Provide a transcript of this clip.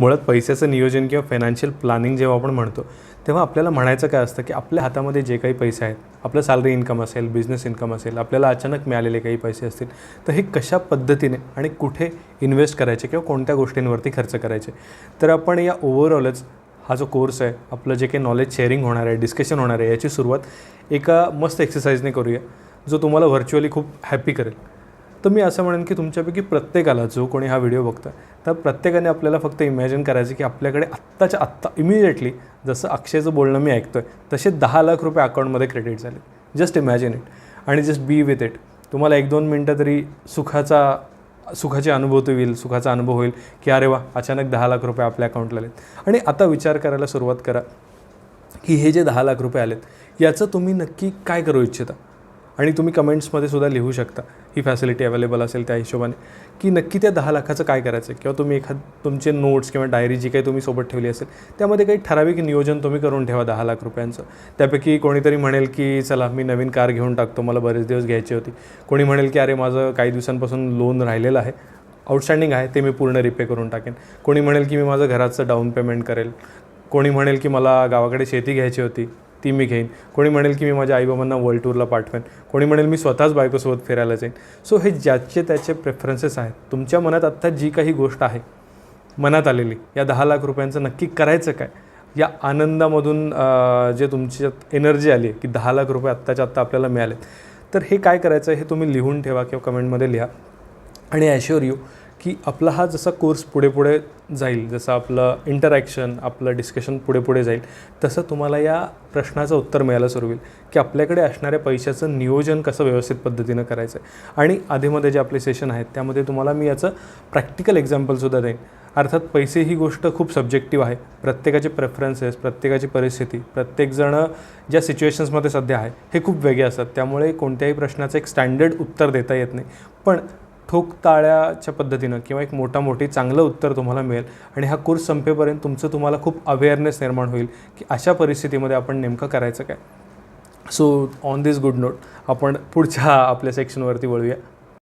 मुळात पैशाचं नियोजन किंवा फायनान्शियल प्लॅनिंग जेव्हा आपण म्हणतो तेव्हा आपल्याला म्हणायचं काय असतं की आपल्या हातामध्ये जे काही पैसे आहेत आपलं सॅलरी इन्कम असेल बिझनेस इन्कम असेल आपल्याला अचानक मिळालेले काही पैसे असतील तर हे कशा पद्धतीने आणि कुठे इन्व्हेस्ट करायचे किंवा कोणत्या गोष्टींवरती खर्च करायचे? तर आपण या ओव्हरऑलच हा जो कोर्स आहे आपलं जे काही नॉलेज शेअरिंग होणार आहे डिस्कशन होणार आहे याची सुरुवात एका मस्त एक्सरसाइजने करूया जो तुम्हाला व्हर्च्युअली खूप हॅपी करेल. तर मी असं म्हणेन की तुमच्यापैकी प्रत्येकाला जो कोणी हा व्हिडिओ बघतो तर प्रत्येकाने आपल्याला फक्त इमॅजिन करायचं की आपल्याकडे आत्ताच्या आत्ता इमिजिएटली जसं अक्षयचं बोलणं मी ऐकतो आहे तसे दहा लाख रुपये अकाउंटमध्ये क्रेडिट झाले. जस्ट इमॅजिन इट आणि जस्ट बी विथ इट तुम्हाला एक दोन मिनटं तरी सुखाचा सुखाची अनुभूती होईल सुखाचा अनुभव होईल की अरे वा अचानक दहा लाख रुपये आपल्या अकाउंटला आलेत. आणि आता विचार करायला सुरुवात करा की हे जे दहा लाख रुपये आलेत याचं तुम्ही नक्की काय करू इच्छिता? आणि तुम्ही कमेंट्समध्ये सुद्धा लिहू शकता ही फॅसिलिटी अवेलेबल असेल त्या हिशोबाने. की नक्की त्या दहा लाखाचं काय करायचं आहे? किंवा तुम्ही एखाद तुमचे नोट्स किंवा डायरी जी काही तुम्ही सोबत ठेवली असेल त्यामध्ये काही ठराविक नियोजन तुम्ही करून ठेवा दहा लाख रुपयांचं. त्यापैकी कोणीतरी म्हणेल की चला मी नवीन कार घेऊन टाकतो मला बरेच दिवस घ्यायची होती. कोणी म्हणेल की अरे माझं काही दिवसांपासून लोन राहिलेलं आहे आउटस्टँडिंग आहे ते मी पूर्ण रिपे करून टाकेन. कोणी म्हणेल की मी माझं घराचं डाऊन पेमेंट करेल. कोणी म्हणेल की मला गावाकडे शेती घ्यायची होती ती मी घेईन. कोणी म्हणेल की मी माझ्या आईबाबांना वर्ल्ड टूरला पाठवेन. कोणी म्हणेल मी स्वतःच बायकोसोबत फिरायला जाईन. सो हे ज्याचे त्याचे प्रेफरन्सेस आहेत. तुमच्या मनात आत्ता जी काही गोष्ट आहे मनात आलेली या दहा लाख रुपयांचं नक्की करायचं काय? या आनंदामधून जे तुमच्यात एनर्जी आली की दहा लाख रुपये आत्ताच्या आत्ता आपल्याला मिळाले तर हे काय करायचं हे तुम्ही लिहून ठेवा किंवा कमेंटमध्ये लिहा. आणि ॲश्युअर यू की आपला हा जसा कोर्स पुढे पुढे जाईल जसं आपलं इंटरॅक्शन आपलं डिस्कशन पुढे पुढे जाईल तसं तुम्हाला या प्रश्नाचं उत्तर मिळायला सुरू होईल की आपल्याकडे असणाऱ्या पैशाचं नियोजन कसं व्यवस्थित पद्धतीनं करायचं. आहे आणि आधीमध्ये जे आपले सेशन आहेत त्यामध्ये तुम्हाला मी याचं प्रॅक्टिकल एक्झाम्पलसुद्धा देईन. अर्थात पैसे ही गोष्ट खूप सब्जेक्टिव्ह आहे. प्रत्येकाचे प्रेफरन्सेस प्रत्येकाची परिस्थिती प्रत्येकजणं ज्या सिच्युएशन्समध्ये सध्या आहे हे खूप वेगळे असतात. त्यामुळे कोणत्याही प्रश्नाचं एक स्टँडर्ड उत्तर देता येत नाही. पण ठोक ताळ्याच्या पद्धतीनं किंवा एक मोठा मोठी चांगलं उत्तर तुम्हाला मिळेल. आणि हा कोर्स संपेपर्यंत तुमचं तुम्हाला खूप अवेअरनेस निर्माण होईल की अशा परिस्थितीमध्ये आपण नेमकं करायचं काय? So on this good note आपण पुढच्या आपल्या सेक्शनवरती वळूया.